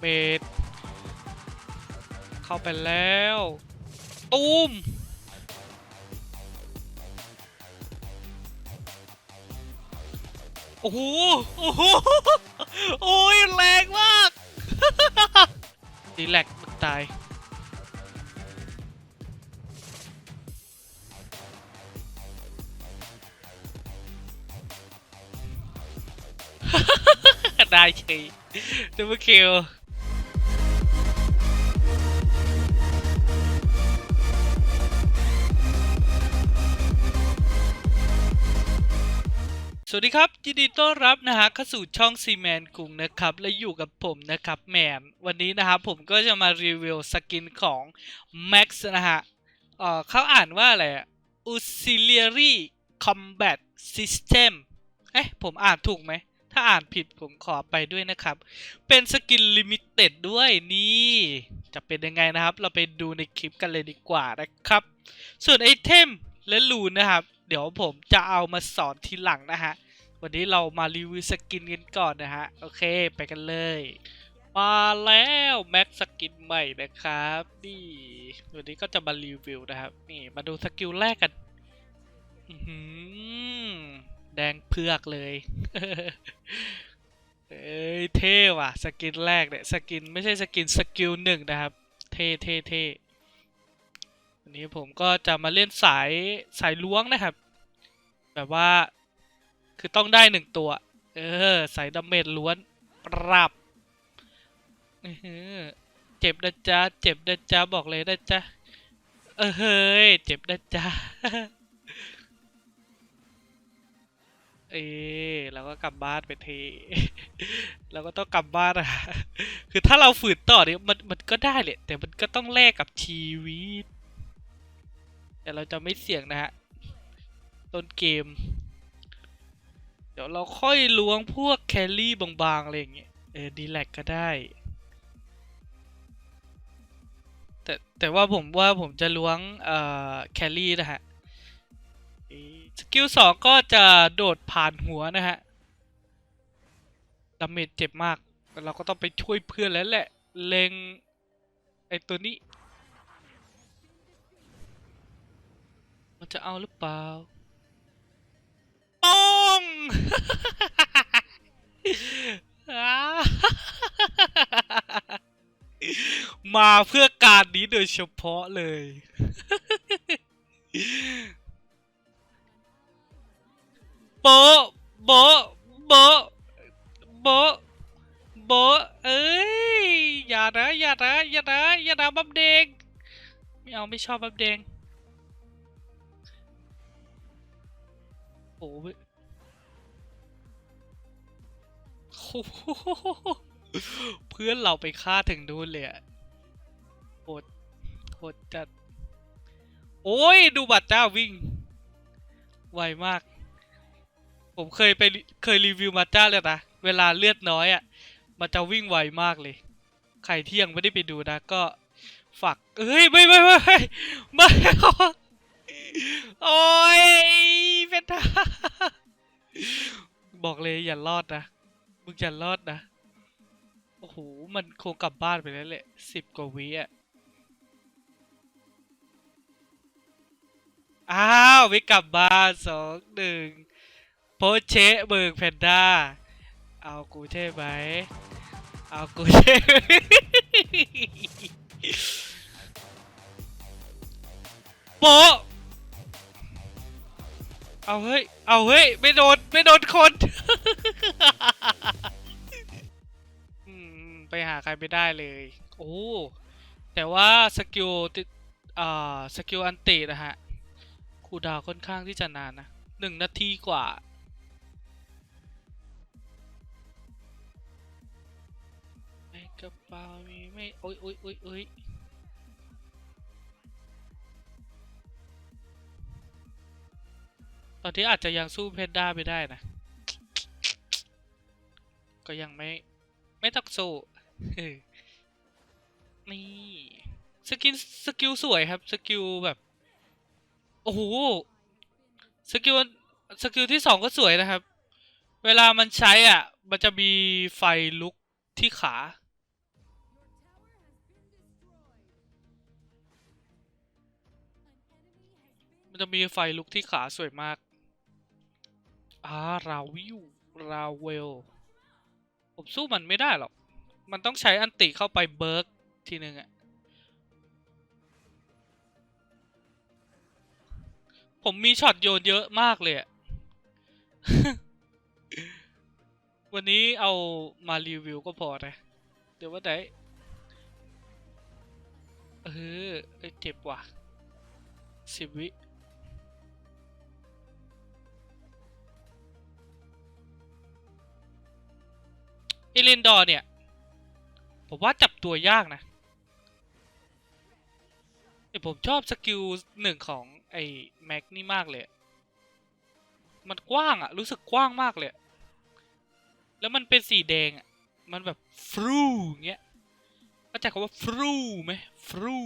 เบดเข้าไปแล้ว ตูมโอ้โห โอ้โห โอ้ยแรงมาก ดีแลกมึงตาย ได้เฉยดับเบิลคิว สวัสดีครับยินดีต้อนรับนะฮะเข้าสู่ช่องซีแมนกุงนะครับและอยู่กับผมนะครับแมนวันนี้นะครับผมก็จะมารีวิวสกินของ Max นะฮะเอ่อเขาอ่านว่าอะไรอะ Auxiliary Combat System เอ๊ะผมอ่านถูกไหม ถ้าอ่านผิดผมขอไปด้วยนะครับ เป็นสกินลิมิเต็ดด้วยนี่ จะเป็นยังไงนะครับ เราไปดูในคลิปกันเลยดีกว่านะครับ ส่วนไอเทมและลูนนะครับ เดี๋ยวผมจะเอามาสอนทีหลังนะฮะ วันนี้เรามารีวิวสกินกันก่อนนะฮะ โอเคไปกันเลย มาแล้วแม็กสกินใหม่นะครับนี่วันนี้ก็จะมารีวิวนะครับนี่มาดูสกิลแรกกันหือแดงเพือกเลยเอ้ยเท่ว่ะ สกินแรกเนี่ยสกินไม่ใช่สกินสกิลหนึ่งนะครับ เท่เท่เท่ นี้ผมก็จะมาเล่นสายสายล้วงนะครับ แบบว่าคือต้องได้หนึ่งตัว เออ สายดาเมจล้วนปรับอื้อหือเจ็บนะจ๊ะเจ็บนะจ๊ะบอกเลยนะจ๊ะเออเฮ้ยเจ็บนะจ๊ะเออเราก็กลับบ้านไปเทเราก็ต้องกลับบ้านอะคือถ้าเราฝืนต่อเนี่ยมันมันก็ได้แหละแต่มันก็ต้องแลกกับชีวิต แต่เราจะไม่เสี่ยงนะฮะต้นเกม เดี๋ยวเราค่อยล้วงพวกแคลรี่บางๆอะไรอย่างเงี้ยเออดีแลกก็ได้ แต่แต่ว่าผมว่าผมจะล้วงเอ่อแคลรี่นะฮะสกิลสองก็จะโดดผ่านหัวนะฮะดาเมจเจ็บมากแต่เราก็ต้องไปช่วยเพื่อนแล้วแหละ เลงไอตัวนี้ จะเอาหรือเปล่าป้องมาเพื่อการนี้โดยเฉพาะเลย โบะโบะโบะโบะโบะเอ้ย อย่านะ อย่านะ อย่านะ อย่านะบับเดง ไม่เอาไม่ชอบบับเดง โอ้โหเพื่อนเราไปฆ่าถึงนู่นเลยอะโหดโหดจัด โอ้ย ดูบัตรเจ้าวิ่ง ไวมาก ผมเคยไปเคยรีวิวมาจ้าเลยนะ เวลาเลือดน้อยอะ่ะ มันจะวิ่งไวมากเลย ใครที่ยังไม่ได้ไปดูนะก็ฝากเอ้ย ไม่ไม่ไม่ไม่ไม่ โอ้ยเป็นทาบอกเลยอย่ารอดนะ มึงอย่ารอดนะ โอ้โห มันคงกลับบ้านไปแล้วแหละสิบกว่าวิอะ อ้าวไม่กลับบ้านสองหนึ่งโพสเชะเบิกแพนด้า เอากูใช่ไหม เอากูใช่โปะ เอาเฮ้ย เอาเฮ้ย ไม่โดน ไม่โดนคน ไปหาใครไม่ได้เลย โอ้ แต่ว่าสกิลติอ่า สกิลอันตินะฮะ คูดาวค่อนข้างที่จะนานนะหนึ่งนาทีกว่าในกระเป๋ามีไม่ โอ้ยโอ้ยโอ้ยโอ้ย ตอนนี้อาจจะยังสู้เพนด้าไม่ได้นะ ก็ยังไม่ ไม่ต้องสู้นี่สกิลสกิลสวยครับ สกิลแบบ โอ้โห สกิลสกิลที่สองก็สวยนะครับ เวลามันใช้อะ มันจะมีไฟลุกที่ขา มันจะมีไฟลุกที่ขาสวยมาก อ่าราวิวราเวล ผมสู้มันไม่ได้หรอก มันต้องใช้อันติเข้าไปเบิร์กทีหนึ่งอะผมมีช็อตโยนเยอะมากเลยอะวันนี้เอามารีวิวก็พอนะ เดี๋ยวว่าได้เออเอ้ยเจ็บว่ะสิบวิ เอเลนดอร์เนี่ย ผมว่าจับตัวยากนะแต่ผมชอบสกิลหนึ่งของไอ้แม็กนี่มากเลย มันกว้างอะรู้สึกกว้างมากเลย แล้วมันเป็นสีแดงอะมันแบบฟรูเงี้ยเข้าใจคำว่าฟรูไหมฟรู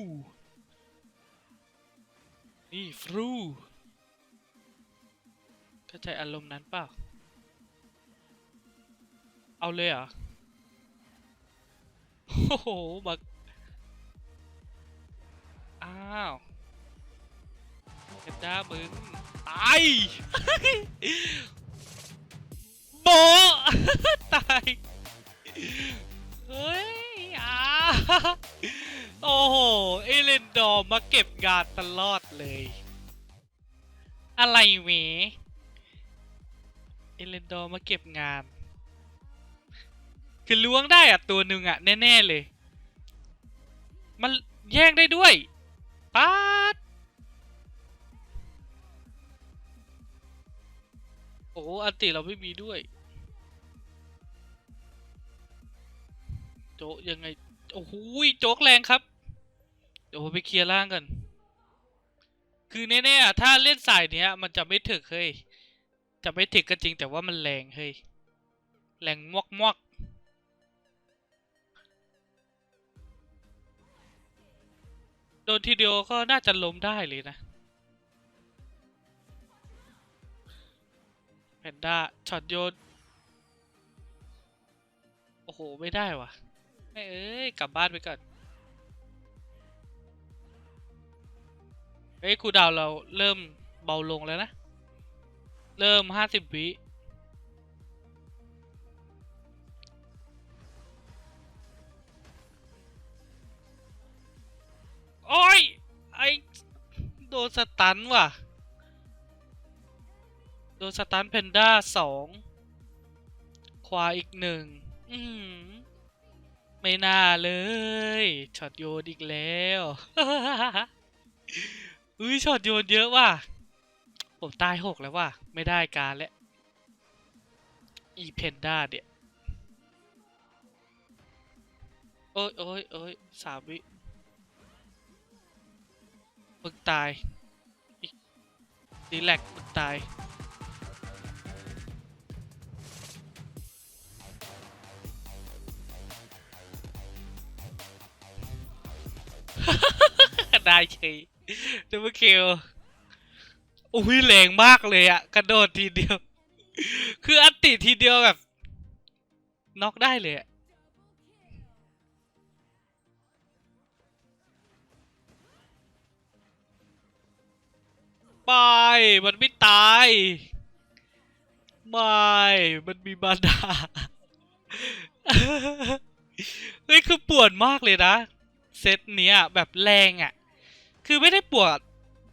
นี่ฟรูเข้าใจอารมณ์นั้นเปล่า เอาเลยเหรอโอ้โหบัก อ้าวเอ็ดด้ามึงตายโบตาย เฮ้ยอาโอ้โห เอเลนดอร์มาเก็บงานตลอดเลย อะไรเวเอเลนดอร์มาเก็บงาน คือล้วงได้อะตัวหนึ่งอะแน่ๆเลย มันแย่งได้ด้วยป๊าดโอ้โหอันติเราไม่มีด้วย โจะยังไง โอ้โหยโจ๊กแรงครับ เดี๋ยวผมไปเคลียร์ล่างกัน คือแน่ๆอะถ้าเล่นสายเนี้ย มันจะไม่ถึกเฮ้ย จะไม่ถึกก็จริงแต่ว่ามันแรงเฮ้ย แรงมวกมวก โดนทีเดียวก็น่าจะล้มได้เลยนะแพนด้าช็อตโยน โอ้โห ไม่ได้วะไม่เอ้ย กลับบ้านไปก่อน เฮ้ยครูดาวเราเริ่มเบาลงแล้วนะ เริ่มห้าสิบวิ โดนสตันว่ะ โดนสตันเพนด้าสองควาอีกหนึ่งอืมไม่น่าเลยช็อตโยนอีกแล้วอุ้ยช็อตโยนเยอะว่ะ ผมตายหกแล้วว่ะ ไม่ได้การแล้ว อีเพนด้าเนี่ย โอ้ยโอ้ยโอ้ยสามวิ มึงตายอีกดีแลกมึงตายได้เฉยดับเบิลคิวอุ้ยแรงมากเลยอะกระโดดทีเดียว คืออัติทีเดียวแบบน็อกได้เลยอะ ไม่มันไม่ตาย ไม่ มันมีบาดาเฮ้ยคือปวดมากเลยนะ เซตเนี้ยแบบแรงอะ่ะ คือไม่ได้ปวด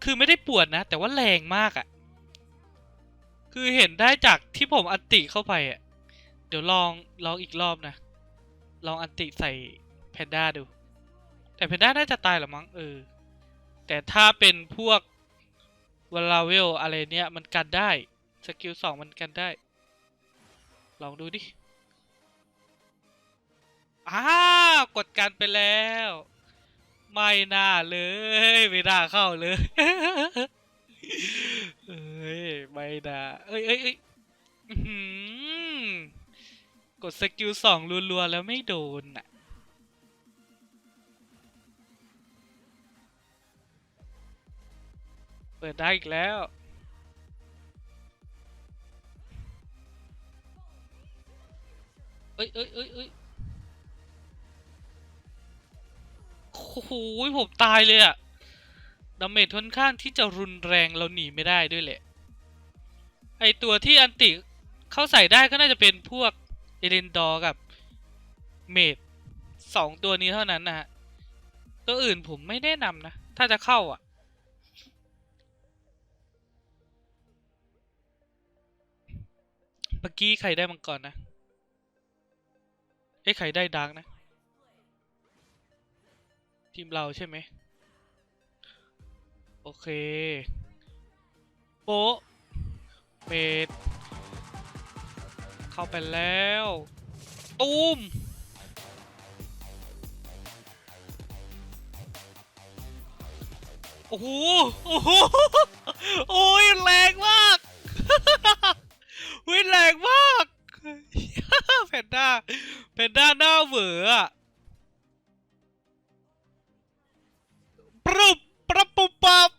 คือไม่ได้ปวดนะ แต่ว่าแรงมากอะ่ะ คือเห็นได้จากที่ผมอันติเข้าไปอะ่ะ เดี๋ยวลองลองอีกรอบนะ ลองอันติใส่แพนด้าดู แต่แพนด้าน่าจะตายหรอมั้งเออ แต่ถ้าเป็นพวก วลาเวลอะไรเนี้ยมันกันได้ สกิลสองมันกันได้ ลองดูดิ อ้าวกดกันไปแล้ว ไม่น่าเลย ไม่น่าเข้าเลยเอ้ยไม่น่าเอ้ยเอ้ยเอ้ยกดสกิลสองรัวๆแล้วไม่โดนอะ เปิดได้อีกแล้ว เอ้ยเอ้ยเอ้ยเอ้ยโอ้โหผมตายเลยอะดาเมจค่อนข้างที่จะรุนแรงเราหนีไม่ได้ด้วยแหละ ไอตัวที่อันติเข้าใส่ได้ก็น่าจะเป็นพวกเอเลนดอร์กับเมดสองตัวนี้เท่านั้นนะฮะ ตัวอื่นผมไม่แนะนำนะ ถ้าจะเข้าอะ เมื่อกี้ใครได้มังกรนะ เอ้ใครได้ดาร์กนะ ทีมเราใช่ไหม โอเค โป๊ะเมดเข้าไปแล้ว ตูมโอ้โห โอ้โห โอ้ยแรงมาก ยแรงมากแพนด้าแพนด้าหน้าเหวออะปรุบปรับปุบปับ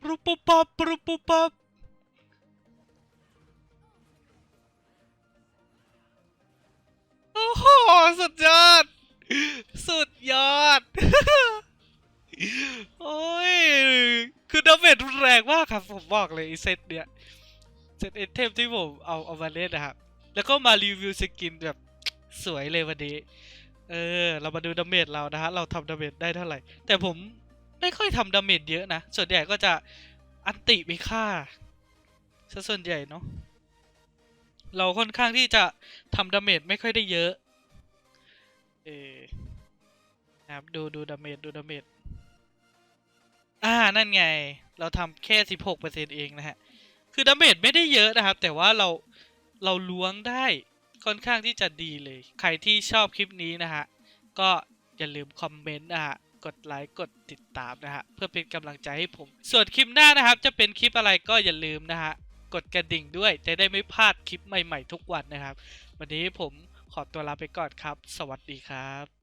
ปรุบปุบปับปรุบปุบปับโอ้โหสุดยอด สุดยอด โอ้ย ดาเมจรุนแรงมากครับ ผมบอกเลยไอเซตเนี้ยเซตเอเทมที่ผมเอาเอามาเล่นนะครับ แล้วก็มารีวิวสกินแบบสวยเลยวันนี้ เออ เรามาดูดาเมจเรานะฮะ เราทำดาเมจได้เท่าไหร่ แต่ผมไม่ค่อยทำดาเมจเยอะนะ ส่วนใหญ่ก็จะอันติไปฆ่าซะส่วนใหญ่เนาะ เราค่อนข้างที่จะทำดาเมจไม่ค่อยได้เยอะ เออครับดูดูดาเมจดูดาเมจ อ่านั่นไง เราทำแค่สิบหกเปอร์เซ็นต์เองนะฮะ คือดาเมจไม่ได้เยอะนะครับ แต่ว่าเราเราล้วงได้ค่อนข้างที่จะดีเลย ใครที่ชอบคลิปนี้นะฮะ ก็อย่าลืมคอมเมนต์นะฮะ กดไลค์ กดติดตามนะฮะ เพื่อเป็นกำลังใจให้ผม ส่วนคลิปหน้านะครับ จะเป็นคลิปอะไรก็อย่าลืมนะฮะ กดกระดิ่งด้วย จะได้ไม่พลาดคลิปใหม่ๆทุกวันนะครับ วันนี้ผมขอตัวลาไปก่อนครับ สวัสดีครับ